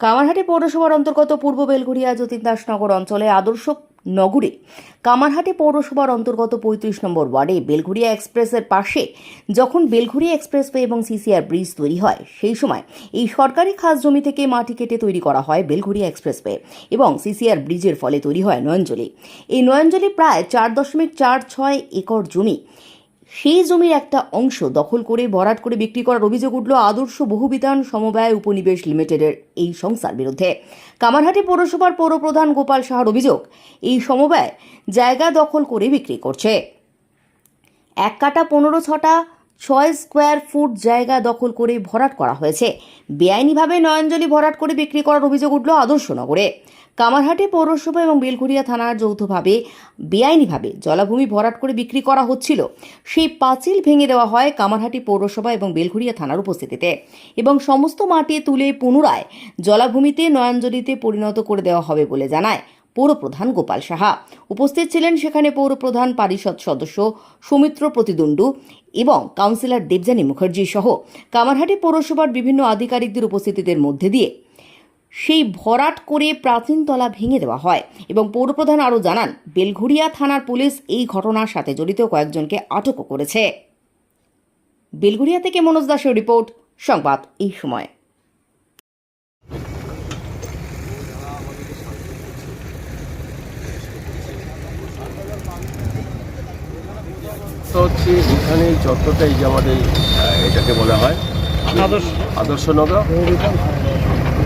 কামারহাটি পৌরসভার অন্তর্গত পূর্ব বেলঘুরিয়া যতীন দাসনগর অঞ্চলে আদর্শ নগরে কামারহাটি পৌরসভার অন্তর্গত পঁয়ত্রিশ নম্বর ওয়ার্ডে বেলঘুরিয়া এক্সপ্রেসের পাশে যখন বেলঘুরিয়া এক্সপ্রেসওয়ে এবং সিসিআর ব্রিজ তৈরি হয়, সেই সময় এই সরকারি খাস জমি থেকে মাটি কেটে তৈরি করা হয় বেলঘুরিয়া এক্সপ্রেসওয়ে এবং সিসিআর ব্রিজের ফলে তৈরি হয় নয়নজলি। এই নয়নজলি প্রায় চার দশমিক চার ছয় একর জমি। সেই জমির একটা অংশ দখল করে ভরাট করে বিক্রি করার অভিযোগ উঠল আদর্শ বহুবিধান সমবায় উপনিবেশ লিমিটেডের এই সংস্থার বিরুদ্ধে। কামারহাটি পৌরসভার পৌরপ্রধান গোপাল সাহার অভিযোগ, এই সমবায় জায়গা দখল করে বিক্রি করছে। এক কাটা পনেরো ছটা ছয় স্কোয়ার ফুট জায়গা দখল করে ভরাট করা হয়েছে। বেআইনিভাবে নয়নজলি ভরাট করে বিক্রি করার অভিযোগ উঠল আদর্শনগরে। কামারহাটি পৌরসভা এবং বেলঘুরিয়া থানার যৌথভাবে বেআইনিভাবে জলাভূমি ভরাট করে বিক্রি করা হচ্ছিল। সেই পাঁচিল ভেঙে দেওয়া হয় কামারহাটি পৌরসভা এবং বেলঘুরিয়া থানার উপস্থিতিতে এবং সমস্ত মাটি তুলে পুনরায় জলাভূমিতে নয়নজলিতে পরিণত করে দেওয়া হবে বলে জানায় পৌরপ্রধান গোপাল সাহা। উপস্থিত ছিলেন সেখানে পৌরপ্রধান পারিষদ সদস্য সৌমিত্র প্রতিদ্বন্দ্বু এবং কাউন্সিলর দেবযানী মুখার্জি সহ কামারহাটি পৌরসভার বিভিন্ন আধিকারিকদের উপস্থিতিদের মধ্যে দিয়ে সেই ভরাট করে প্রাচীন তলা ভেঙে দেওয়া হয় এবং পৌরপ্রধান আরও জানান বেলঘুরিয়া থানার পুলিশ এই ঘটনার সাথে জড়িত কয়েকজনকে আটকও করেছে। বেলঘুরিয়া থেকে মনোজ দাসের রিপোর্ট, সংবাদ এই সময়। তো হচ্ছে এখানে যতটা এই যে আমাদের এটাকে বলা হয় আদর্শ। আদর্শনগর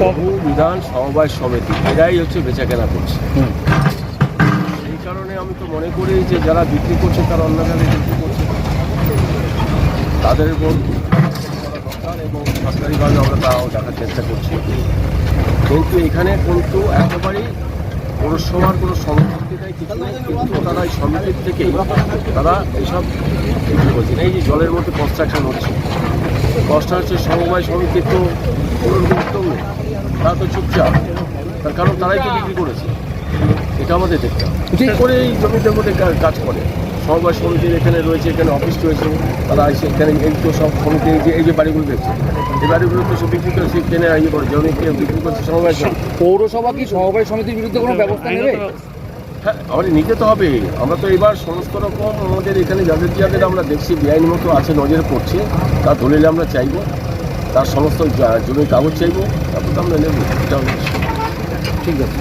বহু বিধান সমবায় সমিতি এরাই হচ্ছে বেচাকেনা করছে। সেই কারণে আমি তো মনে করি যে যারা বিক্রি করছে তারা অন্য জায়গায় বিক্রি করছে। তাদের উপর এবং সরকারিভাবে আমরা তাও দেখার চেষ্টা করছি। কিন্তু এখানে কিন্তু একেবারেই পৌরসভার কোনো কিছু কিন্তু তারা এই সমিতির থেকেই তারা এইসব এই যে জলের মধ্যে কনস্ট্রাকশন হচ্ছে। কনস্ট্রাকশন হচ্ছে সমবায় সমিতির তো কোনো গুরুত্ব নেই। তারা তো চুপচাপ। তার কারণ তারাই তো বিক্রি করেছে। এটা আমাদের দেখতে হবে। করে এই জমিদের মধ্যে কাজ করে। সমবায় সমিতির এখানে রয়েছে এখানে অফিস রয়েছে তারা এসে এখানে এই তো সব সমিতি এই যে এই যে বাড়িগুলো দেখছে এই বাড়িগুলো তো সব বিক্রি করে সে কেনে ইয়ে করে জমি কিনে বিক্রি করছে সমবায় সমিতি পৌরসভা কি সমবায় সমিতির বিরুদ্ধে কোনো ব্যবস্থা নেবে? হ্যাঁ আমাদের নিতে তো হবে। আমরা তো এবার সমস্ত রকম আমাদের এখানে যাদের যাদের আমরা দেখছি বেআইনি মতো আছে নজরে পড়ছে। তার দলিল আমরা চাইব তার সমস্ত জমির কাগজ চাইব তারপর তো আমরা নেব। ঠিক আছে।